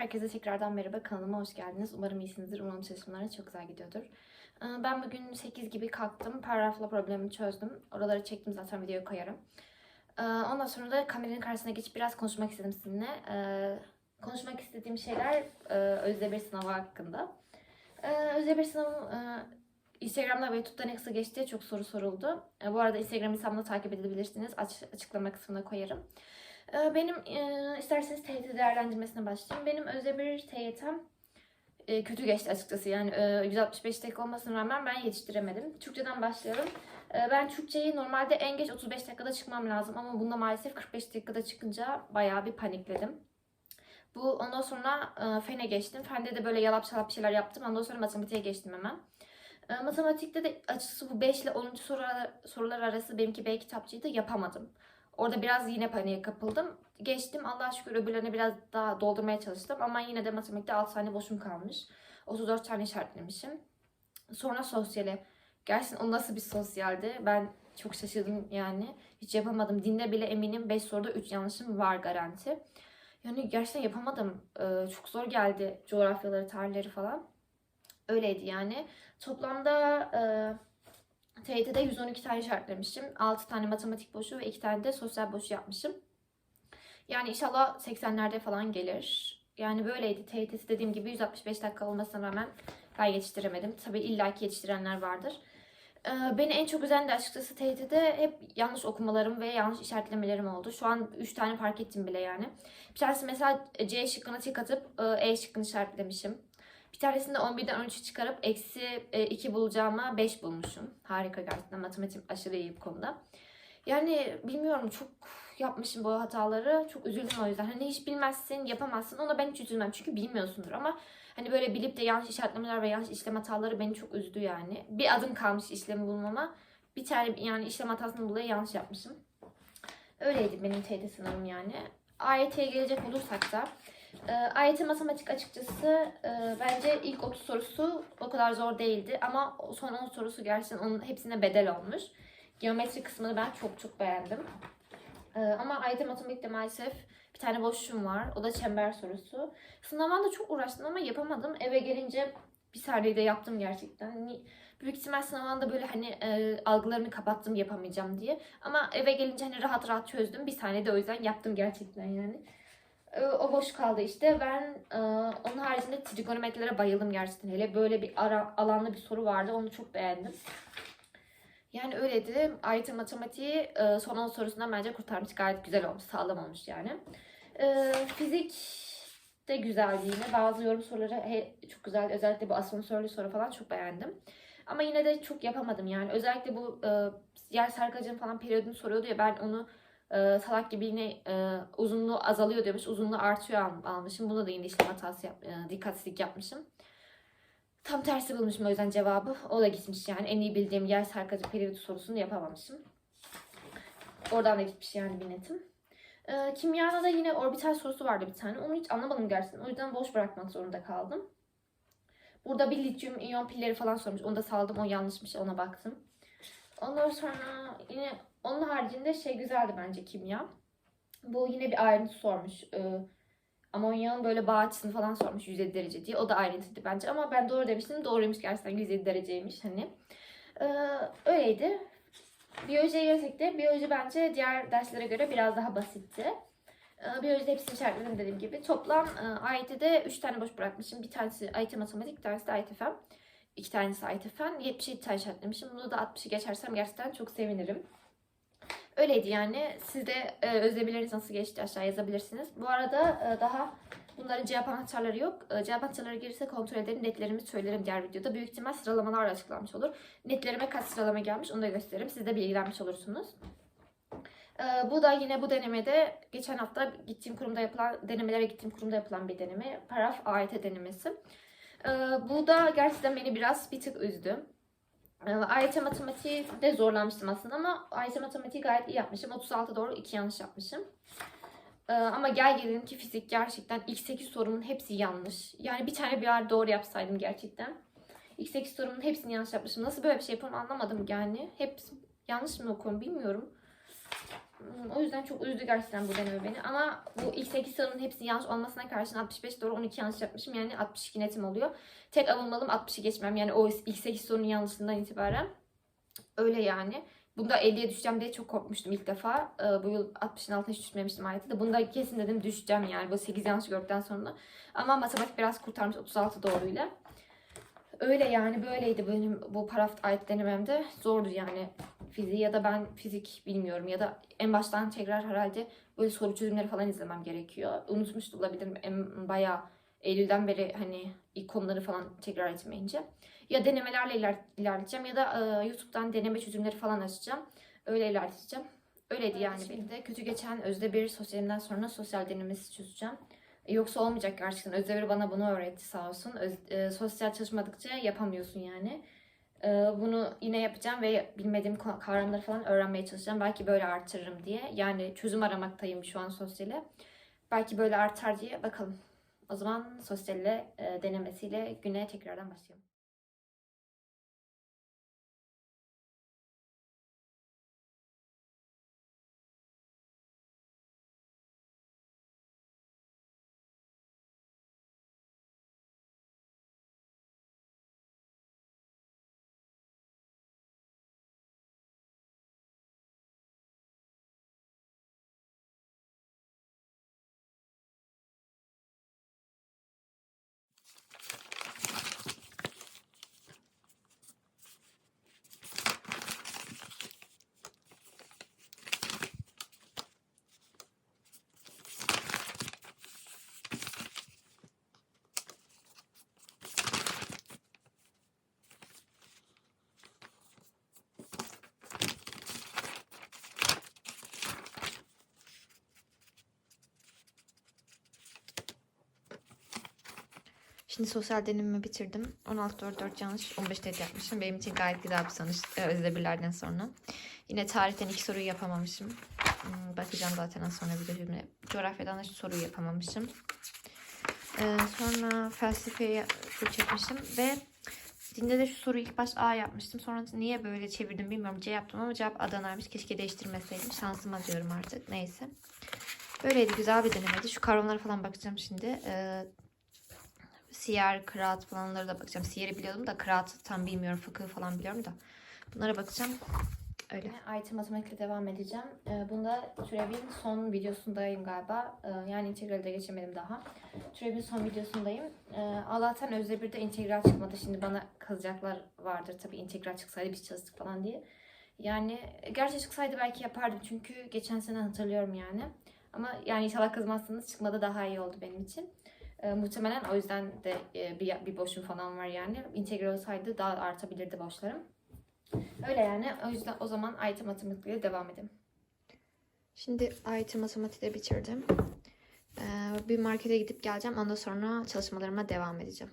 Herkese tekrardan merhaba. Kanalıma hoş geldiniz. Umarım iyisinizdir. Umarım çalışmalarınız çok güzel gidiyordur. Ee, Ben bugün 8 gibi kalktım. Paragrafla problemimi çözdüm. Oraları çektim zaten videoya koyarım. Ee, Ondan sonra da kameranın karşısına geçip biraz konuşmak istedim sizinle. Ee, Konuşmak istediğim şeyler e, Özde bir sınavı hakkında. Özde bir sınavı e, Instagram'da ve YouTube'da ne kısa geçti çok soru soruldu. Bu arada Instagram hesabımda takip edebilirsiniz. Aç, açıklama kısmına koyarım. Ee, Benim e, isterseniz TYT değerlendirmesine başlayayım. Benim özel bir TYT'm e, kötü geçti açıkçası. Yani e, 165 dakika olmasına rağmen ben yetiştiremedim. Türkçeden başlayalım. E, Ben Türkçeyi normalde en geç 35 dakikada çıkmam lazım ama bunda maalesef 45 dakikada çıkınca bayağı bir panikledim. Bu ondan sonra e, fene geçtim. Fende de böyle yalap şalap şeyler yaptım. Ondan sonra matematiğe geçtim hemen. E, matematikte de açıkçası bu 5 ile 10. sorular, sorular arası benimki B kitapçıydı yapamadım. Orada biraz yine paniğe kapıldım. Geçtim Allah'a şükür öbürlerine biraz daha doldurmaya çalıştım. Ama yine de matematikte 6 tane boşum kalmış. 34 tane işaretlemişim. Sonra sosyale. Gerçekten o nasıl bir sosyaldi? Ben çok şaşırdım yani. Hiç yapamadım. Dinde bile eminim 5 soruda 3 yanlışım var garanti. Yani gerçekten yapamadım. Ee, çok zor geldi coğrafyaları, tarihleri falan. Öyleydi yani. Toplamda e, TYT'de 112 tane işaretlemişim. 6 tane matematik boşu ve 2 tane de sosyal boşu yapmışım. Yani inşallah 80'lerde falan gelir. Yani böyleydi. TYT'si dediğim gibi 165 dakika olmasına rağmen ben yetiştiremedim. Tabii illaki yetiştirenler vardır. Ee, Beni en çok üzen de açıkçası TYT'de hep yanlış okumalarım ve yanlış işaretlemelerim oldu. Şu an 3 tane fark ettim bile yani. Bir tanesi mesela C şıkkına tek atıp E şıkkını işaretlemişim. Bir tanesinde 11'den 13'ü çıkarıp eksi 2 bulacağıma 5 bulmuşum. Harika gerçekten matematik aşırı iyi bu konuda. Yani bilmiyorum çok yapmışım bu hataları. Çok üzüldüm o yüzden. Hani hiç bilmezsin, yapamazsın. Ona ben hiç üzülmem çünkü bilmiyorsundur ama hani böyle bilip de yanlış işaretlemeler ve yanlış işlem hataları beni çok üzdü yani. Bir adım kalmış işlemi bulmama. Bir tane yani işlem hatasından dolayı yanlış yapmışım. Öyleydi benim TYT sınavım yani. AYT'ye gelecek olursak da e, AYT matematik açıkçası e, bence ilk 30 sorusu o kadar zor değildi ama son 10 sorusu gerçekten onun hepsine bedel olmuş. Geometri kısmını ben çok çok beğendim. Ee, ama AYT matematikte maalesef bir tane boşluğum var. O da çember sorusu. Sınavdan da çok uğraştım ama yapamadım. Eve gelince bir saniyede yaptım gerçekten. Büyük ihtimal sınavdan da böyle hani e, algılarımı kapattım yapamayacağım diye. Ama eve gelince hani rahat rahat çözdüm. Bir saniyede o yüzden yaptım gerçekten yani. E, o boş kaldı işte. Ben e, onun haricinde trigonometlere bayıldım gerçekten. Hele böyle bir ara, alanlı bir soru vardı. Onu çok beğendim. Yani öyleydi. Ayrıca matematiği e, son 10 sorusundan bence kurtarmış. Gayet güzel olmuş. Sağlam olmuş yani. E, fizik de güzeldi yine. Bazı yorum soruları he, çok güzel. Özellikle bu asansörlü soru falan çok beğendim. Ama yine de çok yapamadım yani. Özellikle bu e, yer sarkacın falan periyodunu soruyordu ya ben onu e, salak gibi yine e, uzunluğu azalıyor diyormuş. Uzunluğu artıyor al- almışım. Buna da yine işlem hatası yap, e, dikkatsizlik yapmışım. Tam tersi bulmuşum o yüzden cevabı. O da gitmiş yani. En iyi bildiğim yer sarkacı periyodu sorusunu yapamamışım. Oradan da gitmiş yani bir netim. Ee, kimyada da yine orbital sorusu vardı bir tane. Onu hiç anlamadım gerçekten. O yüzden boş bırakmak zorunda kaldım. Burada bir lityum iyon pilleri falan sormuş. Onu da saldım. O yanlışmış. Ona baktım. Ondan sonra yine onun haricinde şey güzeldi bence kimya. Bu yine bir ayrıntı sormuş. Ee, Amonyağın böyle bağ açısını falan sormuş 107 derece diye. O da ayrıntıydı bence ama ben doğru demiştim. Doğruymuş gerçekten 107 dereceymiş hani. Ee, öyleydi. Biyolojiye gelirsek de biyoloji bence diğer derslere göre biraz daha basitti. Ee, Biyolojide hepsini işaretledim dediğim gibi. Toplam e, AYT'de 3 tane boş bırakmışım. Bir tanesi AYT matematik, bir tanesi de AYT fen. İki tanesi AYT fen. 77 tane işaretlemişim. Bunu da 60'ı geçersem gerçekten çok sevinirim. Öyleydi yani. Siz de e, özlemeleriniz nasıl geçti aşağı yazabilirsiniz. Bu arada e, daha bunların cevap anahtarları yok. E, cevap anahtarları gelirse kontrol ederim. Netlerimi söylerim diğer videoda. Büyük ihtimal sıralamalar da açıklanmış olur. Netlerime kaç sıralama gelmiş onu da gösteririm. Siz de bilgilenmiş olursunuz. Ee, bu da yine bu denemede geçen hafta gittiğim kurumda yapılan denemelere gittiğim kurumda yapılan bir deneme. Paraf AYT denemesi. Ee, bu da gerçekten beni biraz bir tık üzdü. Ee, AYT matematiği de zorlanmıştım aslında ama AYT matematiği gayet iyi yapmışım. 36 doğru 2 yanlış yapmışım. Ee, ama gel gelelim ki fizik gerçekten ilk 8 sorumun hepsi yanlış. Yani bir tane bir yer doğru yapsaydım gerçekten. İlk 8 sorumun hepsini yanlış yapmışım. Nasıl böyle bir şey yapıyorum anlamadım yani. Hep yanlış mı okuyorum bilmiyorum. O yüzden çok üzdü gerçekten bu deneme beni. Ama bu ilk 8 sorunun hepsinin yanlış olmasına karşın 65 doğru 12 yanlış yapmışım. Yani 62 netim oluyor. Tek avunmalım 60'ı geçmem. Yani o ilk 8 sorunun yanlışından itibaren. Öyle yani. Bunda 50'ye düşeceğim diye çok korkmuştum ilk defa. Ee, bu yıl 60'ın altına hiç düşmemiştim hayatı da. Bunda kesin dedim düşeceğim yani. Bu 8 yanlış gördükten sonra. Ama matematik biraz kurtarmış 36 doğruyla. Öyle yani böyleydi benim bu paraft ayet denememde. Zordu yani fiziği ya da ben fizik bilmiyorum ya da en baştan tekrar herhalde böyle soru çözümleri falan izlemem gerekiyor. Unutmuş da olabilirim en bayağı Eylül'den beri hani ilk konuları falan tekrar etmeyince. Ya denemelerle iler, ilerleyeceğim ya da e, YouTube'dan deneme çözümleri falan açacağım. Öyle ilerleyeceğim. Öyleydi yani benim de. Kötü geçen özde bir sosyalimden sonra sosyal denemesi çözeceğim. Yoksa olmayacak gerçekten. Özdemir bana bunu öğretti sağ olsun. Öz, e, sosyal çalışmadıkça yapamıyorsun yani. E, bunu yine yapacağım ve bilmediğim kavramları falan öğrenmeye çalışacağım. Belki böyle artırırım diye. Yani çözüm aramaktayım şu an sosyale. Belki böyle artar diye bakalım. O zaman sosyalle denemesiyle güne tekrardan başlayalım. Şimdi sosyal denememi bitirdim. 16 doğru 4 yanlış 15 net yapmışım. Benim için gayet güzel bir sonuç e, özde birlerden sonra. Yine tarihten iki soruyu yapamamışım. Hmm, Bakacağım zaten az sonra bir de Coğrafyadan da soruyu yapamamışım. Ee, sonra felsefeye full çekmişim ve dinde de şu soruyu ilk baş A yapmıştım. Sonra niye böyle çevirdim bilmiyorum. C yaptım ama cevap Adana'ymış. Keşke değiştirmeseydim. Şansıma diyorum artık. Neyse. Böyleydi. Güzel bir denemeydi. Şu kavramlara falan bakacağım şimdi. Ee, siyer, kıraat falanlara da bakacağım. Siyeri biliyordum da kıraatı tam bilmiyorum. Fıkıh falan biliyorum da. Bunlara bakacağım. Öyle. IT matematikle devam edeceğim. Ee, bunda türevin son videosundayım galiba. Ee, yani integralde geçemedim daha. Türevin son videosundayım. Ee, Allah'tan özde bir de integral çıkmadı. Şimdi bana kızacaklar vardır tabii integral çıksaydı biz çalıştık falan diye. Yani gerçi çıksaydı belki yapardım çünkü geçen sene hatırlıyorum yani. Ama yani inşallah kızmazsanız çıkmadı daha iyi oldu benim için. Ee, muhtemelen o yüzden de e, bir, bir boşum falan var yani. İntegral olsaydı daha artabilirdi boşlarım. Öyle yani. O yüzden o zaman IT matematikle devam edelim. Şimdi IT matematikte bitirdim. Ee, bir markete gidip geleceğim. Ondan sonra çalışmalarıma devam edeceğim.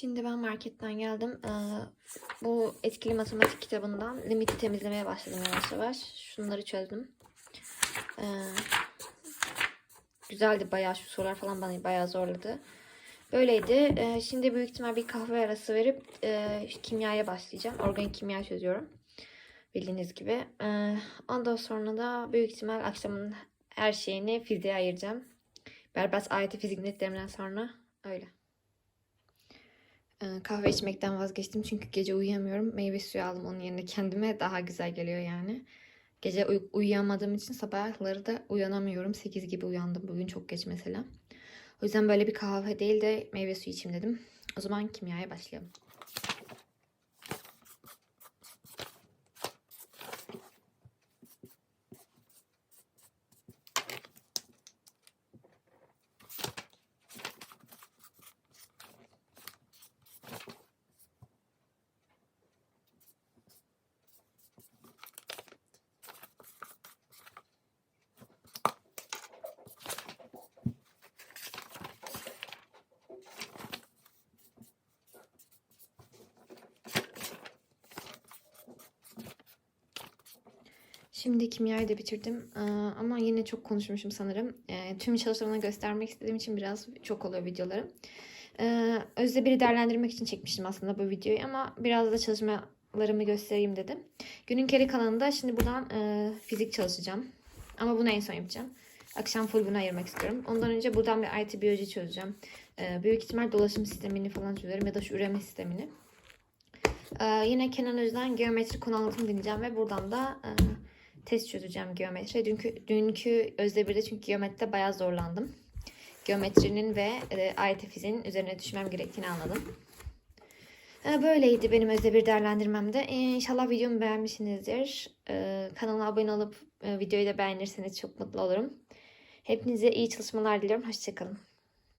Şimdi ben marketten geldim. Ee, bu etkili matematik kitabından limiti temizlemeye başladım yavaş yavaş. Şunları çözdüm. Ee, güzeldi bayağı şu sorular falan bana bayağı zorladı. Böyleydi. Ee, şimdi büyük ihtimal bir kahve arası verip e, kimyaya başlayacağım. Organik kimya çözüyorum. Bildiğiniz gibi. Ee, ondan sonra da büyük ihtimal akşamın her şeyini fiziğe ayıracağım. Berbat ayeti fizik netlerimden sonra öyle. Ee, kahve içmekten vazgeçtim çünkü gece uyuyamıyorum. Meyve suyu aldım onun yerine kendime daha güzel geliyor yani. Gece uy- uyuyamadığım için sabahları da uyanamıyorum. 8 gibi uyandım bugün çok geç mesela. O yüzden böyle bir kahve değil de meyve suyu içeyim dedim. O zaman kimyaya başlayalım. Şimdi kimyayı da bitirdim Ee, ama yine çok konuşmuşum sanırım. Ee, tüm çalışmalarını göstermek istediğim için biraz çok oluyor videolarım. Ee, Özde biri değerlendirmek için çekmiştim aslında bu videoyu ama biraz da çalışmalarımı göstereyim dedim. Günün geri kalanında şimdi buradan e, fizik çalışacağım. Ama bunu en son yapacağım. Akşam full buna ayırmak istiyorum. Ondan önce buradan bir IT biyoloji çözeceğim. Büyük ihtimal dolaşım sistemini falan çözerim ya da şu üreme sistemini. Ee, yine Kenan Özden geometri konu anlatımı dinleyeceğim ve buradan da e, test çözeceğim geometri. Dünkü, dünkü özde birde çünkü geometride bayağı zorlandım. Geometrinin ve e, fiziğinin üzerine düşmem gerektiğini anladım. E, böyleydi benim özde bir değerlendirmemde. E, inşallah videomu beğenmişsinizdir. E, kanalıma abone olup e, videoyu da beğenirseniz çok mutlu olurum. Hepinize iyi çalışmalar diliyorum. Hoşçakalın.